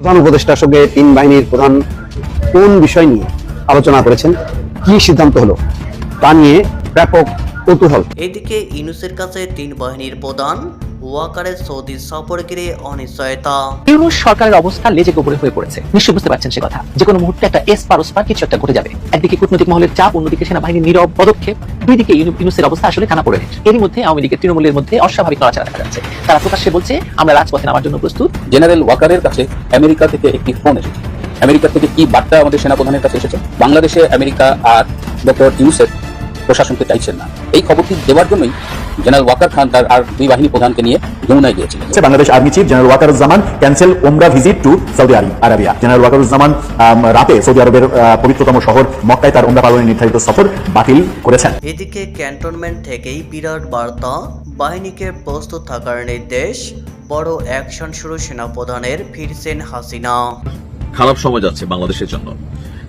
প্রধান উপদেষ্টার সঙ্গে তিন বাহিনীর প্রধান কোন বিষয় নিয়ে আলোচনা করেছেন? কি সিদ্ধান্ত হলো? তা নিয়ে ব্যাপক কৌতূহল। এদিকে ইনুসের কাছে তিন বাহিনীর প্রধান ওয়াকারের সৌদি সফর ঘিরে অনিশ্চয়তা সরকারের অবস্থা লেজে গোবরে হয়ে পড়েছে। নিশ্চয় বুঝতে পারছেন সে কথা। যে কোনো মুহূর্তে একটা এস পার ওস পার কিছু একটা ঘটে যাবে। একদিকে কূটনৈতিক মহলের চাপ অন্যদিকে সেনাবাহিনীর নীরব পদক্ষেপ দুই দিকে ইউনুসের অবস্থা আসলে পড়ে। এরই মধ্যে আওয়ামী লীগের তৃণমূলের মধ্যে অস্বাভাবিক নড়াচড়া দেখা যাচ্ছে। তারা প্রকাশ্যে বলছে আমরা রাজপথে নামার জন্য প্রস্তুত। জেনারেল ওয়াকারের কাছে আমেরিকা থেকে একটি ফোন এসেছে। আমেরিকা থেকে কি বার্তা আমাদের সেনাপ্রধানের কাছে এসেছে? বাংলাদেশে আমেরিকা আর ডক্টর ইউসেফ প্রশাসনকে চাইছেন না। এই খবরটি দেওয়ার জন্যই জেনারেল ওয়াকার খান তার আর দুই বাহিনী প্রধানকে নিয়ে যমুনায় গিয়েছিলেন। Bangladesh army chief general Wakeruzzaman cancel Umrah visit to Saudi Arab- Arabia. General Wakeruzzaman রাতে সৌদি আরবের পবিত্রতম শহর মক্কায় তার ওমরা পালনের নির্ধারিত সফর বাতিল করেছেন। এদিকে ক্যান্টনমেন্ট থেকেই বিরাট বার্তা বাহিনীকে প্রস্তুত থাকার নির্দেশ বড় অ্যাকশন শুরু সেনাপ্রধানের ফিরছেন হাসিনা। খারাপ সময় যাচ্ছে বাংলাদেশের জন্য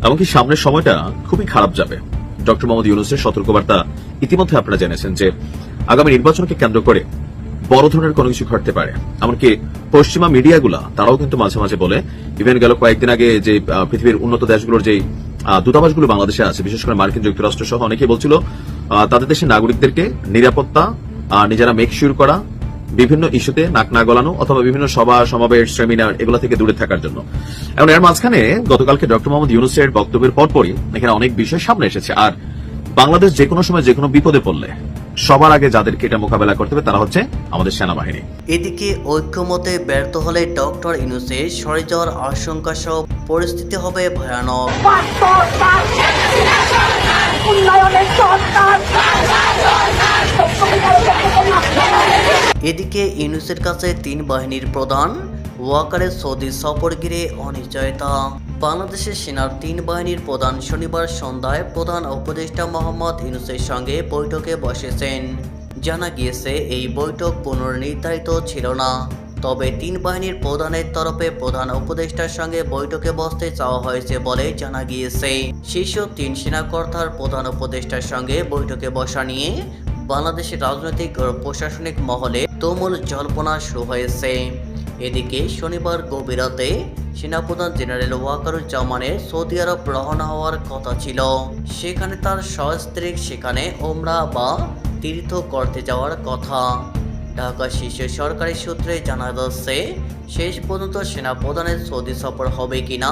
এমনকি সামনের সময়টা খুবই খারাপ যাবে। ডক্টর মোহাম্মদ ইউনুসের সতর্কবার্তা ইতিমধ্যে আপনারা জেনেছেন যে আগামী নির্বাচনকে কেন্দ্র করে বড় ধরনের কোনো কিছু ঘটতে পারে। এমনকি পশ্চিমা মিডিয়াগুলা, তারাও কিন্তু মাঝে মাঝে বলে ইভেন গেল কয়েকদিন আগে যে পৃথিবীর উন্নত দেশগুলোর যে দূতাবাসগুলো বাংলাদেশে আছে, বিশেষ করে মার্কিন যুক্তরাষ্ট্র সহ অনেকেই বলছিল তাদের দেশের নাগরিকদেরকে নিরাপত্তা নিজেরা মেকশিওর করা, বিভিন্ন ইস্যুতে নাক না গলানো, অথবা বিভিন্ন সভা, সমাবেশ, সেমিনার, এগুলো থেকে দূরে থাকার জন্য। এবং এর মাঝখানে গতকালকে ডক্টর মোহাম্মদ ইউনুসের বক্তব্যের পরপরই এখানে অনেক বিষয় সামনে এসেছে। আর বাংলাদেশ যে কোনো সময় যে কোনো বিপদে পড়লে সবার আগে যাদেরকে এটা মোকাবেলা করতে হবে, তারা হচ্ছে আমাদের সেনাবাহিনী। এদিকে ঐক্যমতে ব্যর্থ হলে ডক্টর ইনুসের সরে যাওয়ার আশঙ্কা সহ পরিস্থিতি হবে ভয়ানক। এদিকে ইউনুসের কাছে তিন বাহিনীর প্রধান, ওয়াকারের সৌদি সফর ঘিরে অনিশ্চয়তা। বাংলাদেশের সেনার তিন বাহিনীর প্রধান শনিবার সন্ধ্যায় প্রধান উপদেষ্টা মোহাম্মদ ইউনুসের সঙ্গে বৈঠকে বসেছেন। জানা গিয়েছে, এই বৈঠক পুনর্নির্ধারিত ছিল না। তবে তিন বাহিনীর প্রধানের তরফে প্রধান উপদেষ্টার সঙ্গে বৈঠকে বসতে চাওয়া হয়েছে বলে জানা গিয়েছে। শীর্ষ তিন সেনাকর্তার প্রধান উপদেষ্টার সঙ্গে বৈঠকে বসা নিয়ে বাংলাদেশের রাজনৈতিক ও প্রশাসনিক মহলে তুমুল জল্পনা শুরু হয়েছে। এদিকে শনিবার গভীর রাতে সেনাপ্রধান জেনারেল ওয়াকারুজ্জামানের সৌদি আরব রওনা হওয়ার কথা ছিল। সেখানে তার সস্ত্রীক সেখানে ওমরা বা তীর্থ করতে যাওয়ার কথা। ঢাকা শীর্ষ সরকারি সূত্রে জানা যাচ্ছে শেষ পর্যন্ত সেনাপ্রধানের সৌদি সফর হবে কিনা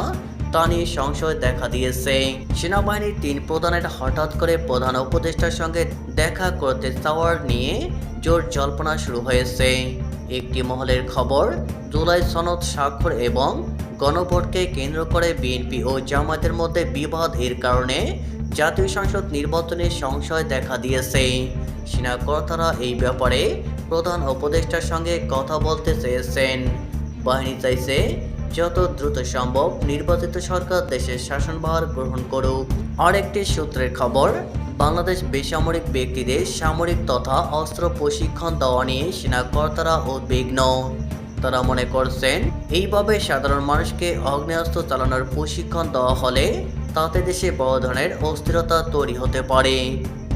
তা নিয়ে সংশয় দেখা দিয়েছে। সেনাবাহিনীর তিন প্রধানের হঠাৎ করে প্রধান উপদেষ্টার সঙ্গে দেখা করতে চাওয়ার নিয়ে জোর জল্পনা শুরু হয়েছে। একটি মহলের খবর, জুলাই সনদ স্বাক্ষর এবং গণভোটকে কেন্দ্র করে বিএনপি ও জামায়াতের মধ্যে বিবাদ এর কারণে জাতীয় সংসদ নির্বাচনে সংশয় দেখা দিয়েছে। সেনাকর্তারা এই ব্যাপারে প্রধান উপদেষ্টার সঙ্গে কথা বলতে চেয়েছেন। বাহিনী চাইছে যত দ্রুত সম্ভব নির্বাচিত সরকার দেশের শাসনভার গ্রহণ করুক। আরেকটি সূত্রের খবর, বাংলাদেশ বেসামরিক ব্যক্তিদের সামরিক তথা অস্ত্র প্রশিক্ষণ দেওয়া নিয়ে সেনাকর্তারা উদ্বিগ্ন। তারা মনে করছেন, এইভাবে সাধারণ মানুষকে অগ্নেয়াস্ত্র চালানোর প্রশিক্ষণ দেওয়া হলে তাতে দেশে বড় ধরনের অস্থিরতা তৈরি হতে পারে।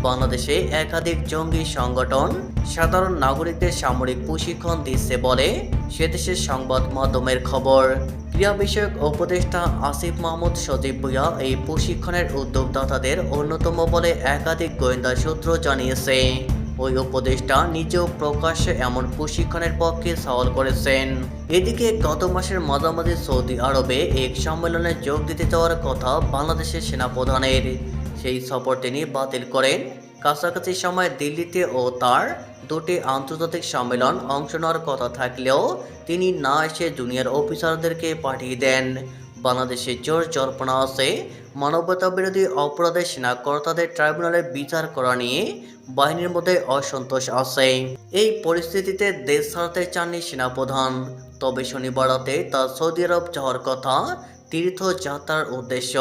বাংলাদেশে একাধিক জঙ্গি সংগঠন সাধারণ নাগরিকদের সামরিক প্রশিক্ষণ দিচ্ছে বলে সে দেশের সংবাদ মাধ্যমের খবর। ক্রীড়া বিষয়ক উপদেষ্টা আসিফ মাহমুদ সজীব ভুইয়া এই প্রশিক্ষণের উদ্যোগদাতাদের অন্যতম বলে একাধিক গোয়েন্দা সূত্র জানিয়েছে। ওই উপদেষ্টা নিজেও প্রকাশ্যে এমন প্রশিক্ষণের পক্ষে সওয়াল করেছেন। এদিকে গত মাসের মাঝামাঝি সৌদি আরবে এক সম্মেলনে যোগ দিতে যাওয়ার কথা বাংলাদেশের সেনাপ্রধানের। সেই সফর তিনি বাতিল করেন। কাছাকাছি সময় দিল্লিতে ও তার দুটি আন্তর্জাতিক সম্মেলন অংশ নেওয়ার কথা থাকলেও তিনি না এসে জুনিয়র অফিসারদেরকে পাঠিয়ে দেন। বাংলাদেশে জোর জল্পনা আছে মানবতা বিরোধী অপরাধের সেনাকর্তাদের ট্রাইব্যুনালে বিচার করা নিয়ে বাহিনীর মধ্যে অসন্তোষ আছে। এই পরিস্থিতিতে দেশ ছাড়তে চাননি সেনাপ্রধান। তবে শনিবার রাতে তার সৌদি আরব যাওয়ার কথা তীর্থযাত্রার উদ্দেশ্য।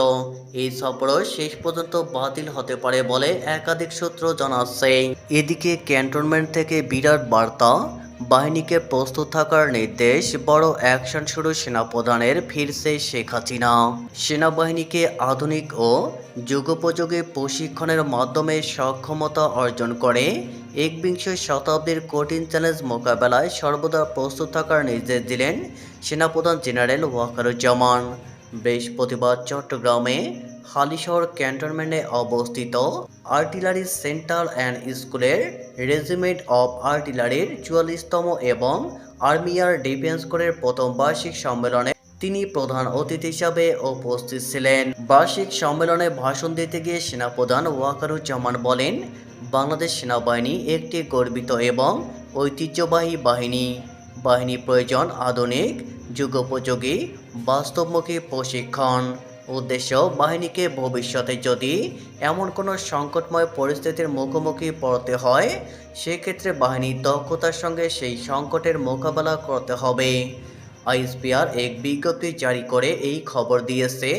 এই সফরও শেষ পর্যন্ত বাতিল হতে পারে বলে একাধিক সূত্র জানাচ্ছে। এদিকে ক্যান্টনমেন্ট থেকে বিরাট বার্তা, বাহিনীকে প্রস্তুত থাকার নির্দেশ বড় অ্যাকশন শুরু সেনাপ্রধানের ফিরছে শেখ হাসিনা। সেনাবাহিনীকে আধুনিক ও যুগোপযোগী প্রশিক্ষণের মাধ্যমে সক্ষমতা অর্জন করে একবিংশ শতাব্দীর কঠিন চ্যালেঞ্জ মোকাবেলায় সর্বদা প্রস্তুত থাকার নির্দেশ দিলেন সেনাপ্রধান জেনারেল ওয়াকারুজ্জামান। বৃহস্পতিবার চট্টগ্রামে হালিশহর ক্যান্টনমেন্টে অবস্থিত আর্টিলারি সেন্টার অ্যান্ড স্কুলের রেজিমেন্ট অফ আর্টিলারির চুয়াল্লিশতম এবং আর্মি এয়ার ডিফেন্স কোরের প্রথম বার্ষিক সম্মেলনে তিনি প্রধান অতিথি হিসাবে উপস্থিত ছিলেন। বার্ষিক সম্মেলনে ভাষণ দিতে গিয়ে সেনাপ্রধান ওয়াকারুজ্জামান বলেন, বাংলাদেশ সেনাবাহিনী একটি গর্বিত এবং ঐতিহ্যবাহী বাহিনী। বাহিনী প্রয়োজন আধুনিক, যুগোপযোগী, বাস্তবমুখী প্রশিক্ষণ। উদ্দেশ্য, বাহিনীকে ভবিষ্যতে যদি এমন কোনো সংকটময় পরিস্থিতির মুখোমুখি পড়তে হয়, সেক্ষেত্রে বাহিনীর দক্ষতার সঙ্গে সেই সংকটের মোকাবেলা করতে হবে। আইএসপিআর এক বিজ্ঞপ্তি জারি করে এই খবর দিয়েছে,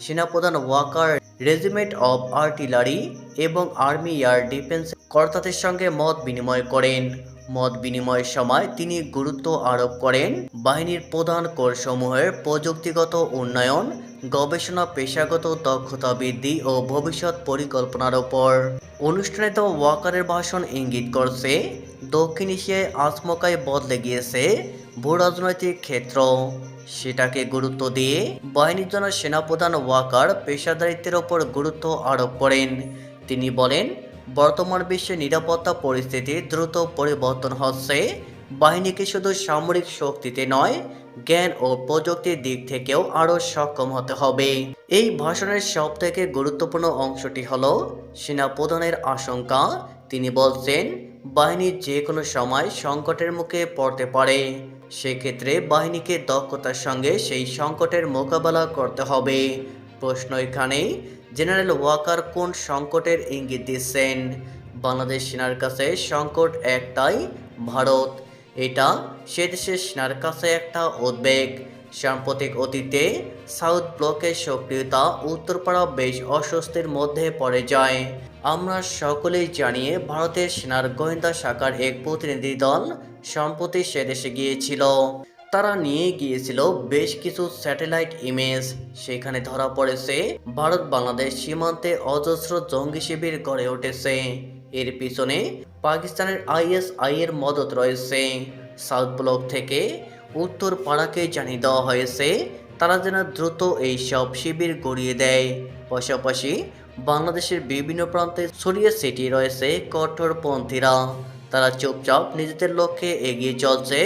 সেনাপ্রধান ওয়াকার রেজিমেন্ট অব আর্টিলারি এবং আর্মি এয়ার ডিফেন্স কর্তাদের সঙ্গে মত বিনিময় করেন। মত বিনিময়ের সময় তিনি গুরুত্ব আরোপ করেন। বাহিনীর প্রধান কোরসমূহের প্রযুক্তিগত উন্নয়ন, গবেষণা, পেশাগত দক্ষতা বৃদ্ধি ও ভবিষ্যৎ পরিকল্পনার ওপর অনুষ্ঠানে তো ওয়াকারের ভাষণ ইঙ্গিত করছে, দক্ষিণ এশিয়ায় আচমকায় বদলে গিয়েছে ভূ রাজনৈতিক ক্ষেত্র। সেটাকে গুরুত্ব দিয়ে বাহিনীর জন্য সেনাপ্রধান ওয়াকার পেশাদারিত্বের ওপর গুরুত্ব আরোপ করেন। তিনি বলেন বর্তমান বিশ্বে নিরাপত্তা পরিস্থিতি দ্রুত পরিবর্তন হচ্ছে। বাহিনীকে শুধু সামরিক শক্তিতে নয়, জ্ঞান ও প্রযুক্তির দিক থেকেও আরও সক্ষম হতে হবে। এই ভাষণের সব থেকে গুরুত্বপূর্ণ অংশটি হল, সেনাপ্রধানের আশঙ্কা। তিনি বলছেন, বাহিনী যে কোনো সময় সংকটের মুখে পড়তে পারে। সেক্ষেত্রে বাহিনীকে দক্ষতার সঙ্গে সেই সংকটের মোকাবেলা করতে হবে। প্রশ্ন এখানেই জেনারেল ওয়াকার কোন সংকটের ইঙ্গিত দিচ্ছেন? বাংলাদেশ সেনার কাছে সংকট একটাই, ভারত। এটা সে দেশের সেনার কাছে একটা উদ্বেগ। সাম্প্রতিক অতীতে সাউথ ব্লকের সক্রিয়তা উত্তরপাড়া বেশ অস্বস্তির মধ্যে পড়ে যায়। আমরা সকলেই জানিয়ে ভারতের সেনার গোয়েন্দা শাখার এক প্রতিনিধি দল সম্প্রতি সে দেশে গিয়েছিল। তারা নিয়ে গিয়েছিল বেশ কিছু স্যাটেলাইট ইমেজ। সেখানে ধরা পড়েছে, ভারত বাংলাদেশ সীমান্তে অজস্র জঙ্গি শিবির গড়ে উঠেছে। এর পিছনে পাকিস্তানের আইএসআই এর মদত রয়েছে। সাউথ ব্লক থেকে উত্তর পাড়াকে জানিয়ে দেওয়া হয়েছে, তারা যেন দ্রুত এই সব শিবির গড়িয়ে দেয়। পাশাপাশি বাংলাদেশের বিভিন্ন প্রান্তে ছড়িয়ে ছিটিয়ে রয়েছে কঠোরপন্থীরা। তারা চুপচাপ নিজেদের লক্ষ্যে এগিয়ে চলছে।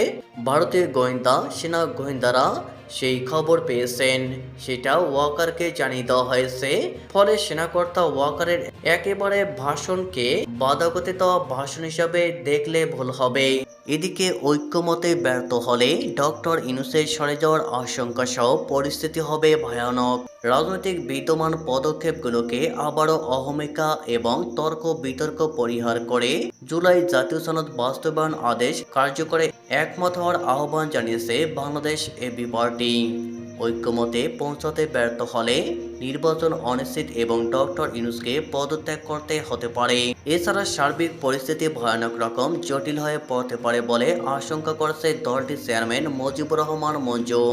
ভারতীয় গোয়েন্দা সেনা গোয়েন্দারা সেই খবর পেয়েছেন। সেটা ওয়াকারকে জানিয়ে দেওয়া হয়েছে। ফলে সেনাকর্তা ওয়াকারের একেবারে ভাষণকে বাধাগতে দেওয়া ভাষণ হিসাবে দেখলে ভুল হবে। এদিকে ঐক্যমতে ব্যর্থ হলে ডক্টর ইনুসের সরে যাওয়ার আশঙ্কা সহ পরিস্থিতি হবে ভয়ানক। রাজনৈতিক বিদ্যমান পদক্ষেপগুলোকে আবারও অহমিকা এবং তর্ক বিতর্ক পরিহার করে জুলাই জাতীয় সনদ বাস্তবায়ন আদেশ কার্যকরে একমত হওয়ার আহ্বান জানিয়েছে বাংলাদেশ এবি পার্টি ঐক্যমতে পৌঁছাতে ব্যর্থ হলে নির্বাচন অনিশ্চিত এবং ডক্টর ইউনুসকে পদত্যাগ করতে হতে পারে। এছাড়া সার্বিক পরিস্থিতি ভয়ানক রকম জটিল হয়ে পড়তে পারে বলে আশঙ্কা করছে দলটির চেয়ারম্যান মুজিবুর রহমান মঞ্জু।